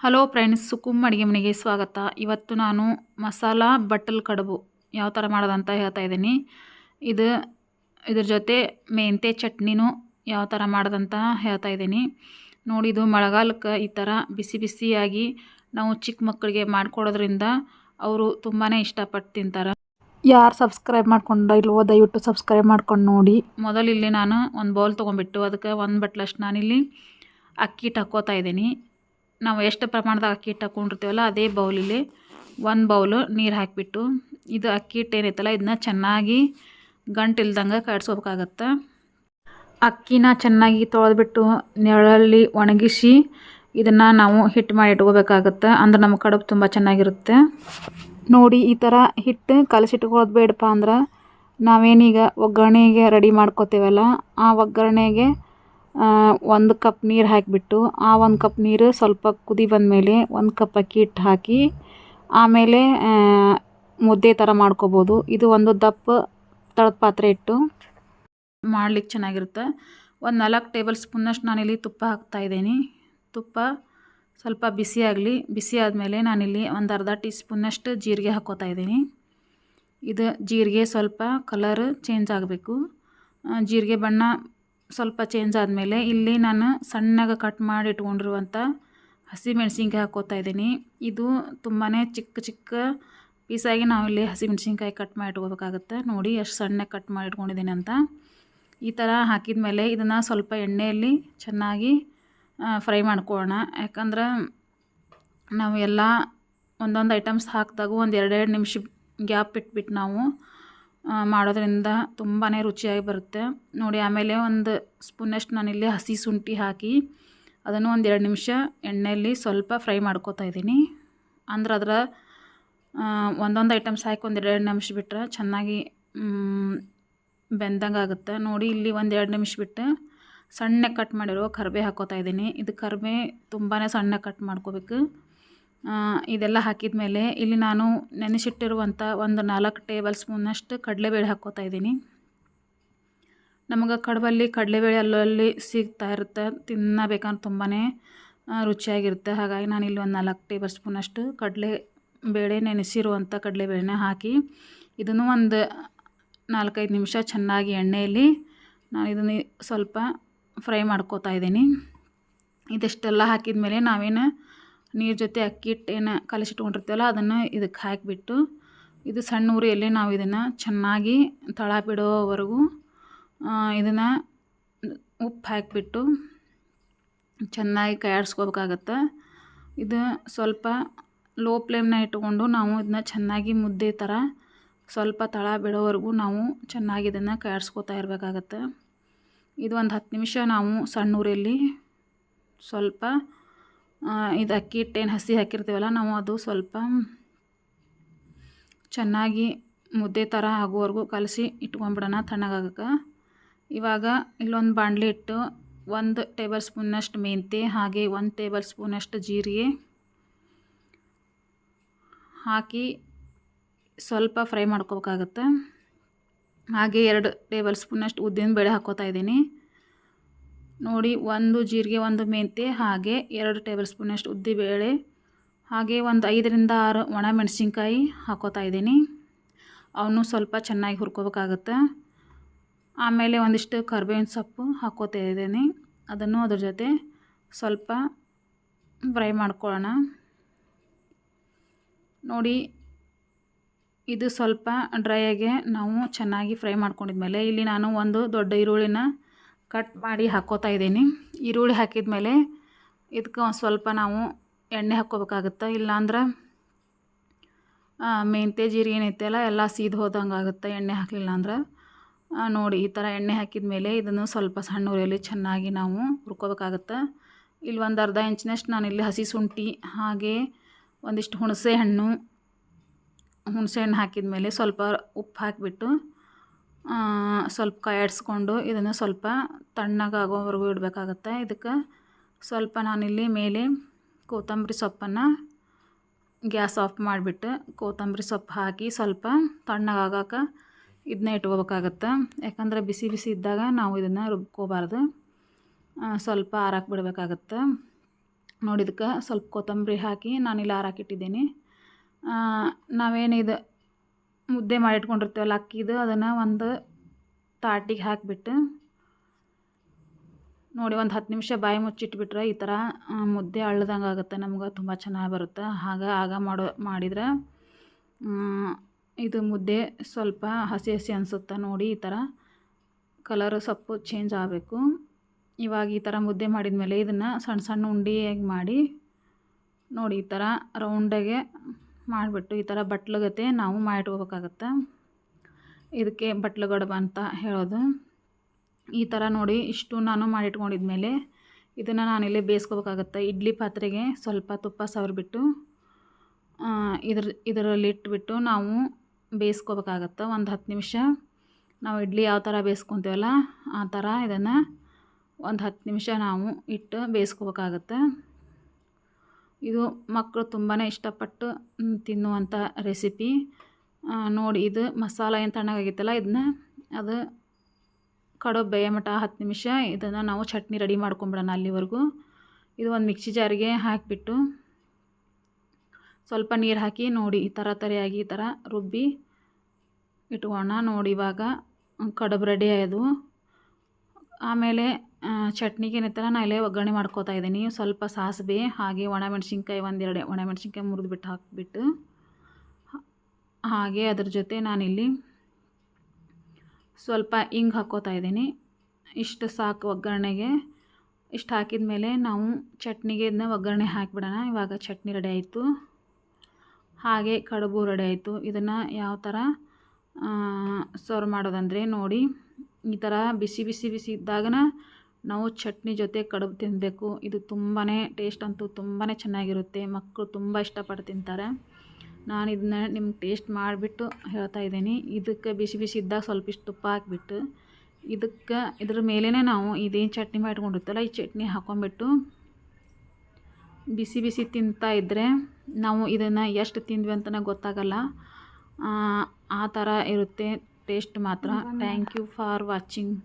Hello friends, ಸುಕುಮ್ ಅಡುಗೆ ಮನೆಗೆ ಸ್ವಾಗತ. ಇವತ್ತು ನಾನು ಮಸಾಲ ಬಟ್ಟಲ್ ಕಡುಬು ಯಾವ ಥರ ಮಾಡೋದಂತ ಹೇಳ್ತಾ ಇದ್ದೀನಿ. ಇದು ಇದ್ರ ಜೊತೆ ಮೆಂತೆ ಚಟ್ನಿನೂ ಯಾವ ಥರ ಮಾಡೋದಂತ ಹೇಳ್ತಾ ಇದ್ದೀನಿ. ನೋಡಿ, ಇದು ಮಳೆಗಾಲಕ್ಕೆ ಈ ಥರ ಬಿಸಿ ಬಿಸಿಯಾಗಿ ನಾವು ಚಿಕ್ಕ ಮಕ್ಕಳಿಗೆ ಮಾಡಿಕೊಡೋದ್ರಿಂದ ಅವರು ತುಂಬಾ ಇಷ್ಟಪಟ್ಟು ತಿಂತಾರೆ. ಯಾರು ಸಬ್ಸ್ಕ್ರೈಬ್ ಮಾಡ್ಕೊಂಡು ಇಲ್ವೋ, ದಯವಿಟ್ಟು ಸಬ್ಸ್ಕ್ರೈಬ್ ಮಾಡ್ಕೊಂಡು ನೋಡಿ. ಮೊದಲಿಲ್ಲಿ ನಾನು ಒಂದು ಬೌಲ್ ತೊಗೊಂಬಿಟ್ಟು ಅದಕ್ಕೆ ಒಂದು ಬಟ್ಲಷ್ಟು ನಾನಿಲ್ಲಿ ಅಕ್ಕಿ ಇಟ್ಟು ಹಾಕೋತಾ ಇದ್ದೀನಿ. ನಾವು ಎಷ್ಟು ಪ್ರಮಾಣದಾಗ ಅಕ್ಕಿ ಹಿಟ್ಟು ಹಾಕ್ಕೊಂಡಿರ್ತೀವಲ್ಲ ಅದೇ ಬೌಲಲ್ಲಿ ಒಂದು ಬೌಲು ನೀರು ಹಾಕಿಬಿಟ್ಟು, ಇದು ಅಕ್ಕಿ ಹಿಟ್ಟು ಏನೈತಲ್ಲ ಇದನ್ನ ಚೆನ್ನಾಗಿ ಗಂಟಿಲ್ದಂಗೆ ಇಲ್ದಂಗೆ ಕಟ್ಸ್ಕೋಬೇಕಾಗತ್ತೆ ಅಕ್ಕಿನ ಚೆನ್ನಾಗಿ ತೊಳೆದ್ಬಿಟ್ಟು ನೆರಳಲ್ಲಿ ಒಣಗಿಸಿ ಇದನ್ನು ನಾವು ಹಿಟ್ಟು ಮಾಡಿ ಇಟ್ಕೋಬೇಕಾಗತ್ತೆ. ಅಂದ್ರೆ ನಮ್ಮ ಕಡುಬು ತುಂಬ ಚೆನ್ನಾಗಿರುತ್ತೆ. ನೋಡಿ, ಈ ಥರ ಹಿಟ್ಟು ಕಲಸಿಟ್ಕೊಳ್ಳೋದು ಬೇಡಪ್ಪ ಅಂದ್ರೆ ನಾವೇನೀಗ ಒಗ್ಗರಣೆಗೆ ರೆಡಿ ಮಾಡ್ಕೋತೀವಲ್ಲ, ಆ ಒಗ್ಗರಣೆಗೆ ಒಂದು ಕಪ್ ನೀರು ಹಾಕಿಬಿಟ್ಟು, ಆ ಒಂದು ಕಪ್ ನೀರು ಸ್ವಲ್ಪ ಕುದಿ ಬಂದಮೇಲೆ ಒಂದು ಕಪ್ ಅಕ್ಕಿ ಹಿಟ್ಟು ಹಾಕಿ, ಆಮೇಲೆ ಮುದ್ದೆ ಥರ ಮಾಡ್ಕೋಬೋದು. ಇದು ಒಂದು ದಪ್ಪ ತಳದ ಪಾತ್ರೆ ಇಟ್ಟು ಮಾಡ್ಲಿಕ್ಕೆ ಚೆನ್ನಾಗಿರುತ್ತೆ. ಒಂದು ನಾಲ್ಕು ಟೇಬಲ್ ಸ್ಪೂನಷ್ಟು ನಾನಿಲ್ಲಿ ತುಪ್ಪ ಹಾಕ್ತಾಯಿದ್ದೀನಿ ತುಪ್ಪ ಸ್ವಲ್ಪ ಬಿಸಿ ಆಗಲಿ, ಬಿಸಿ ಆದಮೇಲೆ ನಾನಿಲ್ಲಿ ಒಂದು ಅರ್ಧ ಟೀ ಸ್ಪೂನಷ್ಟು ಜೀರಿಗೆ ಹಾಕೋತಾ ಇದ್ದೀನಿ. ಇದು ಜೀರಿಗೆ ಸ್ವಲ್ಪ ಕಲರ್ ಚೇಂಜ್ ಆಗಬೇಕು. ಜೀರಿಗೆ ಬಣ್ಣ ಸ್ವಲ್ಪ ಚೇಂಜ್ ಆದಮೇಲೆ ಇಲ್ಲಿ ನಾನು ಸಣ್ಣಗೆ ಕಟ್ ಮಾಡಿ ಇಟ್ಕೊಂಡಿರುವಂಥ ಹಸಿ ಮೆಣಸಿನ್ಕಾಯಿ ಹಾಕ್ಕೋತಾ ಇದ್ದೀನಿ. ಇದು ತುಂಬಾ ಚಿಕ್ಕ ಚಿಕ್ಕ ಪೀಸಾಗಿ ನಾವಿಲ್ಲಿ ಹಸಿ ಮೆಣಸಿನ್ಕಾಯಿ ಕಟ್ ಮಾಡಿ ಇಟ್ಕೋಬೇಕಾಗುತ್ತೆ. ನೋಡಿ ಎಷ್ಟು ಸಣ್ಣಗೆ ಕಟ್ ಮಾಡಿ ಇಟ್ಕೊಂಡಿದ್ದೀನಿ ಅಂತ. ಈ ಥರ ಹಾಕಿದ ಮೇಲೆ ಇದನ್ನು ಸ್ವಲ್ಪ ಎಣ್ಣೆಯಲ್ಲಿ ಚೆನ್ನಾಗಿ ಫ್ರೈ ಮಾಡ್ಕೊಳ್ಳೋಣ. ಯಾಕಂದ್ರೆ ನಾವು ಎಲ್ಲ ಒಂದೊಂದು ಐಟಮ್ಸ್ ಹಾಕಿದಾಗೂ ಒಂದು ಎರಡೆರಡು ನಿಮಿಷ ಗ್ಯಾಪ್ ಇಟ್ಬಿಟ್ಟು ನಾವು ಮಾಡೋದ್ರಿಂದ ತುಂಬಾ ರುಚಿಯಾಗಿ ಬರುತ್ತೆ. ನೋಡಿ, ಆಮೇಲೆ ಒಂದು ಸ್ಪೂನಷ್ಟು ನಾನಿಲ್ಲಿ ಹಸಿ ಶುಂಠಿ ಹಾಕಿ ಅದನ್ನು ಒಂದು ಎರಡು ನಿಮಿಷ ಎಣ್ಣೆಯಲ್ಲಿ ಸ್ವಲ್ಪ ಫ್ರೈ ಮಾಡ್ಕೋತಾ ಇದ್ದೀನಿ. ಅಂದ್ರೆ ಅದರ ಒಂದೊಂದು ಐಟಮ್ಸ್ ಹಾಕಿ ಒಂದು ಎರಡು ನಿಮಿಷ ಬಿಟ್ಟರೆ ಚೆನ್ನಾಗಿ ಬೆಂದಂಗೆ ಆಗುತ್ತೆ. ನೋಡಿ, ಇಲ್ಲಿ ಒಂದು ಎರಡು ನಿಮಿಷ ಬಿಟ್ಟು ಸಣ್ಣ ಕಟ್ ಮಾಡಿರೋ ಕರ್ಬೇ ಹಾಕೋತಾ ಇದ್ದೀನಿ. ಇದು ಕರ್ಬೇ ತುಂಬಾ ಸಣ್ಣ ಕಟ್ ಮಾಡ್ಕೋಬೇಕು. ಇದೆಲ್ಲ ಹಾಕಿದ ಮೇಲೆ ಇಲ್ಲಿ ನಾನು ನೆನೆಸಿಟ್ಟಿರುವಂಥ ಒಂದು ನಾಲ್ಕು ಟೇಬಲ್ ಸ್ಪೂನಷ್ಟು ಕಡಲೆಬೇಳೆ ಹಾಕ್ಕೋತಾ ಇದ್ದೀನಿ. ನಮಗೆ ಕಡುಬಲ್ಲಿ ಕಡಲೆಬೇಳೆ ಅಲ್ಲಲ್ಲಿ ಸಿಗ್ತಾ ಇರುತ್ತೆ, ತಿನ್ನಬೇಕಂದ್ರೆ ತುಂಬಾ ರುಚಿಯಾಗಿರುತ್ತೆ. ಹಾಗಾಗಿ ನಾನು ಇಲ್ಲಿ ಒಂದು ನಾಲ್ಕು ಟೇಬಲ್ ಸ್ಪೂನಷ್ಟು ಕಡಲೆ ಬೇಳೆ ನೆನೆಸಿರುವಂಥ ಕಡಲೆಬೇಳೆನ ಹಾಕಿ ಇದನ್ನು ಒಂದು ನಾಲ್ಕೈದು ನಿಮಿಷ ಚೆನ್ನಾಗಿ ಎಣ್ಣೆಯಲ್ಲಿ ನಾನು ಇದನ್ನು ಸ್ವಲ್ಪ ಫ್ರೈ ಮಾಡ್ಕೋತಾ ಇದ್ದೀನಿ. ಇದಿಷ್ಟೆಲ್ಲ ಹಾಕಿದ ಮೇಲೆ ನಾವೇನು ನೀರು ಜೊತೆ ಅಕ್ಕಿ ಹಿಟ್ಟು ಏನು ಕಲಸಿಟ್ಕೊಂಡಿರ್ತೀವಲ್ಲ ಅದನ್ನು ಇದಕ್ಕೆ ಹಾಕಿಬಿಟ್ಟು ಇದು ಸಣ್ಣ ಉರಿಯಲ್ಲಿ ನಾವು ಇದನ್ನು ಚೆನ್ನಾಗಿ ತಳ ಬಿಡೋವರೆಗೂ ಇದನ್ನು ಉಪ್ಪು ಹಾಕಿಬಿಟ್ಟು ಚೆನ್ನಾಗಿ ಕೈಯಾಡಿಸ್ಕೋಬೇಕಾಗತ್ತೆ. ಇದು ಸ್ವಲ್ಪ ಲೋ ಫ್ಲೇಮ್ನ ಇಟ್ಕೊಂಡು ನಾವು ಇದನ್ನ ಚೆನ್ನಾಗಿ ಮುದ್ದೆ ಥರ ಸ್ವಲ್ಪ ತಳ ಬಿಡೋವರೆಗೂ ನಾವು ಚೆನ್ನಾಗಿ ಇದನ್ನು ಕೈಯಾಡಿಸ್ಕೋತಾ ಇರಬೇಕಾಗತ್ತೆ. ಇದು ಒಂದು ಹತ್ತು ನಿಮಿಷ ನಾವು ಸಣ್ಣ ಉರಿಯಲ್ಲಿ ಸ್ವಲ್ಪ ಇದು ಅಕ್ಕಿ ಹಿಟ್ಟೇನು ಹಸಿ ಹಾಕಿರ್ತೀವಲ್ಲ, ನಾವು ಅದು ಸ್ವಲ್ಪ ಚೆನ್ನಾಗಿ ಮುದ್ದೆ ಥರ ಆಗೋವರೆಗೂ ಕಲಸಿ ಇಟ್ಕೊಂಬಿಡೋಣ ತಣ್ಣಗಾಗಕ್ಕೆ. ಇವಾಗ ಇಲ್ಲೊಂದು ಬಾಣಲೆ ಇಟ್ಟು ಒಂದು ಟೇಬಲ್ ಸ್ಪೂನಷ್ಟು ಮೆಂತ್ಯೆ, ಹಾಗೆ ಒಂದು ಟೇಬಲ್ ಸ್ಪೂನಷ್ಟು ಜೀರಿಗೆ ಹಾಕಿ ಸ್ವಲ್ಪ ಫ್ರೈ ಮಾಡ್ಕೋಬೇಕಾಗತ್ತೆ. ಹಾಗೆ ಎರಡು ಟೇಬಲ್ ಸ್ಪೂನಷ್ಟು ಉದ್ದಿನ ಬೇಳೆ ಹಾಕ್ಕೋತಾ ಇದ್ದೀನಿ. ನೋಡಿ, ಒಂದು ಜೀರಿಗೆ, ಒಂದು ಮೆಂತ್ಯೆ, ಹಾಗೆ ಎರಡು ಟೇಬಲ್ ಸ್ಪೂನಷ್ಟು ಉದ್ದಿಬೇಳೆ ಹಾಗೆ ಒಂದು ಐದರಿಂದ ಆರು ಒಣ ಮೆಣಸಿನ್ಕಾಯಿ ಹಾಕೋತಾ ಇದ್ದೀನಿ. ಅವನು ಸ್ವಲ್ಪ ಚೆನ್ನಾಗಿ ಹುರ್ಕೋಬೇಕಾಗತ್ತೆ. ಆಮೇಲೆ ಒಂದಿಷ್ಟು ಕರ್ಬೇವಿನ ಸೊಪ್ಪು ಹಾಕೋತಾ ಇದ್ದೀನಿ. ಅದನ್ನು ಅದ್ರ ಜೊತೆ ಸ್ವಲ್ಪ ಫ್ರೈ ಮಾಡ್ಕೊಳ್ಳೋಣ. ನೋಡಿ, ಇದು ಸ್ವಲ್ಪ ಡ್ರೈಯಾಗೆ ನಾವು ಚೆನ್ನಾಗಿ ಫ್ರೈ ಮಾಡ್ಕೊಂಡಿದ್ಮೇಲೆ ಇಲ್ಲಿ ನಾನು ಒಂದು ದೊಡ್ಡ ಈರುಳ್ಳಿನ ಕಟ್ ಮಾಡಿ ಹಾಕೋತಾ ಇದ್ದೀನಿ. ಈರುಳ್ಳಿ ಹಾಕಿದ ಮೇಲೆ ಇದಕ್ಕೆ ಸ್ವಲ್ಪ ನಾವು ಎಣ್ಣೆ ಹಾಕ್ಕೋಬೇಕಾಗುತ್ತೆ? ಇಲ್ಲಾಂದ್ರೆ ಮೆಂತ್ಯ, ಜೀರಿಗೆ ಏನೈತೆಲ್ಲ ಎಲ್ಲ ಸೀದು ಹೋದಂಗೆ ಆಗುತ್ತೆ ಎಣ್ಣೆ ಹಾಕಲಿಲ್ಲ ಅಂದ್ರೆ ನೋಡಿ, ಈ ಥರ ಎಣ್ಣೆ ಹಾಕಿದ ಮೇಲೆ ಇದನ್ನು ಸ್ವಲ್ಪ ಸಣ್ಣ ಉರಿಯಲ್ಲಿ ಚೆನ್ನಾಗಿ ನಾವು ಹುರ್ಕೋಬೇಕಾಗುತ್ತೆ. ಇಲ್ಲಿ ಒಂದು ಅರ್ಧ ಇಂಚಿನಷ್ಟು ನಾನು ಇಲ್ಲಿ ಹಸಿ ಶುಂಠಿ, ಹಾಗೆ ಒಂದಿಷ್ಟು ಹುಣಸೆ ಹಣ್ಣು ಹುಣಸೆ ಹಣ್ಣು ಹಾಕಿದ ಮೇಲೆ ಸ್ವಲ್ಪ ಉಪ್ಪು ಹಾಕಿಬಿಟ್ಟು ಸ್ವಲ್ಪ ಕಾಯಾಡಿಸ್ಕೊಂಡು ಇದನ್ನು ಸ್ವಲ್ಪ ತಣ್ಣಗಾಗೋವರೆಗೂ ಇಡಬೇಕಾಗತ್ತೆ. ಇದಕ್ಕೆ ಸ್ವಲ್ಪ ನಾನಿಲ್ಲಿ ಮೇಲೆ ಕೊತ್ತಂಬರಿ ಸೊಪ್ಪನ್ನು ಗ್ಯಾಸ್ ಆಫ್ ಮಾಡಿಬಿಟ್ಟು ಕೊತ್ತಂಬರಿ ಸೊಪ್ಪು ಹಾಕಿ ಸ್ವಲ್ಪ ತಣ್ಣಗಾಗಕ್ಕೆ ಇದನ್ನ ಇಟ್ಕೋಬೇಕಾಗತ್ತೆ. ಯಾಕಂದರೆ ಬಿಸಿ ಬಿಸಿ ಇದ್ದಾಗ ನಾವು ಇದನ್ನು ರುಬ್ಕೋಬಾರ್ದು. ಸ್ವಲ್ಪ ಆರಕ್ಕೆ ಬಿಡಬೇಕಾಗತ್ತೆ. ನೋಡಿದಕ್ಕೆ ಸ್ವಲ್ಪ ಕೊತ್ತಂಬರಿ ಹಾಕಿ ನಾನಿಲ್ಲಿ ಆರಾಕಿಟ್ಟಿದ್ದೀನಿ ನಾವೇನಿದು ಮುದ್ದೆ ಮಾಡಿಟ್ಕೊಂಡಿರ್ತೀವಲ್ಲ ಅಕ್ಕಿದು, ಅದನ್ನು ಒಂದು ತಾಟಿಗೆ ಹಾಕಿಬಿಟ್ಟು ನೋಡಿ ಒಂದು ಹತ್ತು ನಿಮಿಷ ಬಾಯಿ ಮುಚ್ಚಿಟ್ಬಿಟ್ರೆ ಈ ಥರ ಮುದ್ದೆ ಅಳ್ಳದಂಗೆ ಆಗುತ್ತೆ. ನಮ್ಗೆ ತುಂಬ ಚೆನ್ನಾಗಿ ಬರುತ್ತೆ. ಹಾಗೆ, ಆಗ ಮಾಡೋ, ಮಾಡಿದ್ರೆ ಇದು ಮುದ್ದೆ ಸ್ವಲ್ಪ ಹಸಿ ಹಸಿ ಅನಿಸುತ್ತೆ ನೋಡಿ ಈ ಥರ. ಕಲರ್ ಸೊಪ್ಪು ಚೇಂಜ್ ಆಗಬೇಕು. ಇವಾಗ ಈ ಥರ ಮುದ್ದೆ ಮಾಡಿದ ಮೇಲೆ ಇದನ್ನು ಸಣ್ಣ ಸಣ್ಣ ಉಂಡೆಯಾಗಿ ಮಾಡಿ ನೋಡಿ ಈ ಥರ ರೌಂಡಾಗೆ ಮಾಡಿಬಿಟ್ಟು ಈ ಥರ ಬಟ್ಲಗತೆ ನಾವು ಮಾಡಿಟ್ಕೋಬೇಕಾಗತ್ತೆ. ಇದಕ್ಕೆ ಬಟ್ಲು ಗಡಬ ಅಂತ ಹೇಳೋದು. ಈ ಥರ ನೋಡಿ ಇಷ್ಟು ನಾನು ಮಾಡಿಟ್ಕೊಂಡಿದ್ಮೇಲೆ ಇದನ್ನು ನಾನಿಲ್ಲಿ ಬೇಯಿಸ್ಕೋಬೇಕಾಗತ್ತೆ. ಇಡ್ಲಿ ಪಾತ್ರೆಗೆ ಸ್ವಲ್ಪ ತುಪ್ಪ ಸವರ್ಬಿಟ್ಟು ಇದ್ರ, ಇದರಲ್ಲಿ ಇಟ್ಬಿಟ್ಟು ನಾವು ಬೇಯಿಸ್ಕೋಬೇಕಾಗತ್ತೆ. ಒಂದು ಹತ್ತು ನಿಮಿಷ ನಾವು ಇಡ್ಲಿ ಯಾವ ಥರ ಬೇಯಿಸ್ಕೊತೀವಲ್ಲ ಆ ಥರ ಇದನ್ನು ಒಂದು ಹತ್ತು ನಿಮಿಷ ನಾವು ಇಟ್ಟು ಬೇಯಿಸ್ಕೋಬೇಕಾಗತ್ತೆ. ಇದು ಮಕ್ಕಳು ತುಂಬಾ ಇಷ್ಟಪಟ್ಟು ತಿನ್ನುವಂಥ ರೆಸಿಪಿ. ನೋಡಿ, ಇದು ಮಸಾಲ ಏನು ತಣ್ಣಗಾಗಿತ್ತಲ್ಲ ಇದನ್ನ ಅದು ಕಡುಬು ಬೇಯ ಮಟ ಹತ್ತು ನಿಮಿಷ ಇದನ್ನು ನಾವು ಚಟ್ನಿ ರೆಡಿ ಮಾಡ್ಕೊಂಬಿಡೋಣ ಅಲ್ಲಿವರೆಗೂ. ಇದು ಒಂದು ಮಿಕ್ಸಿ ಜಾರಿಗೆ ಹಾಕಿಬಿಟ್ಟು ಸ್ವಲ್ಪ ನೀರು ಹಾಕಿ, ನೋಡಿ, ಈ ಥರ ತರಿಯಾಗಿ, ಈ ಥರ ರುಬ್ಬಿ ಇಟ್ಕೋಣ ನೋಡಿ, ಇವಾಗ ಕಡುಬು ರೆಡಿ ಆಯಿತು ಆಮೇಲೆ ಚಟ್ನಿಗೆ ಏನಿತ್ತಲ್ಲ ನಾ ಇಲ್ಲೇ ಒಗ್ಗರಣೆ ಮಾಡ್ಕೋತಾ ಇದ್ದೀನಿ. ಸ್ವಲ್ಪ ಸಾಸಿವೆ, ಹಾಗೆ ಒಣಮೆಣ್ಸಿನ್ಕಾಯಿ ಒಂದೆರಡು ಮುರಿದು ಮುರಿದ್ಬಿಟ್ಟು ಹಾಕಿಬಿಟ್ಟು ಹಾಗೆ ಅದ್ರ ಜೊತೆ ನಾನಿಲ್ಲಿ ಸ್ವಲ್ಪ ಹಿಂಗೆ ಹಾಕ್ಕೋತಾ ಇದ್ದೀನಿ. ಇಷ್ಟು ಸಾಕು ಒಗ್ಗರಣೆಗೆ. ಇಷ್ಟು ಹಾಕಿದ ಮೇಲೆ ನಾವು ಚಟ್ನಿಗೆ ಇದನ್ನ ಒಗ್ಗರಣೆ ಹಾಕಿಬಿಡೋಣ. ಇವಾಗ ಚಟ್ನಿ ರೆಡಿ ಆಯಿತು. ಹಾಗೆ ಕಡುಬು ರೆಡಿ ಆಯಿತು. ಇದನ್ನು ಯಾವ ಥರ ಸರ್ವ್ ಮಾಡೋದಂದರೆ ನೋಡಿ. ಈ ಥರ ಬಿಸಿ ಬಿಸಿ ಬಿಸಿ ಇದ್ದಾಗ ನಾವು ಚಟ್ನಿ ಜೊತೆ ಕಡುಬು ತಿನ್ನಬೇಕು ಇದು ತುಂಬಾ ಟೇಸ್ಟ್ ಅಂತೂ ತುಂಬಾ ಚೆನ್ನಾಗಿರುತ್ತೆ. ಮಕ್ಕಳು ತುಂಬ ಇಷ್ಟಪಟ್ಟು ತಿಂತಾರೆ. ನಾನು ಇದನ್ನ ನಿಮ್ಗೆ ಟೇಸ್ಟ್ ಮಾಡಿಬಿಟ್ಟು ಹೇಳ್ತಾ ಇದ್ದೀನಿ. ಇದಕ್ಕೆ ಬಿಸಿ ಬಿಸಿ ಇದ್ದಾಗ ಸ್ವಲ್ಪ ಇಷ್ಟು ತುಪ್ಪ ಹಾಕಿಬಿಟ್ಟು ಇದಕ್ಕೆ ಇದ್ರ ಮೇಲೇ ನಾವು ಇದೇನು ಚಟ್ನಿ ಮಾಡಿಕೊಂಡಿರ್ತಲ್ಲ ಈ ಚಟ್ನಿ ಹಾಕೊಂಡ್ಬಿಟ್ಟು ಬಿಸಿ ಬಿಸಿ ತಿಂತಾ ಇದ್ದರೆ ನಾವು ಇದನ್ನು ಎಷ್ಟು ತಿಂದ್ವಿ ಅಂತಲೇ ಗೊತ್ತಾಗಲ್ಲ. ಆ, ಆ ಥರ ಇರುತ್ತೆ. ಟೇಸ್ಟ್ ಮಾತ್ರ. Thank you for watching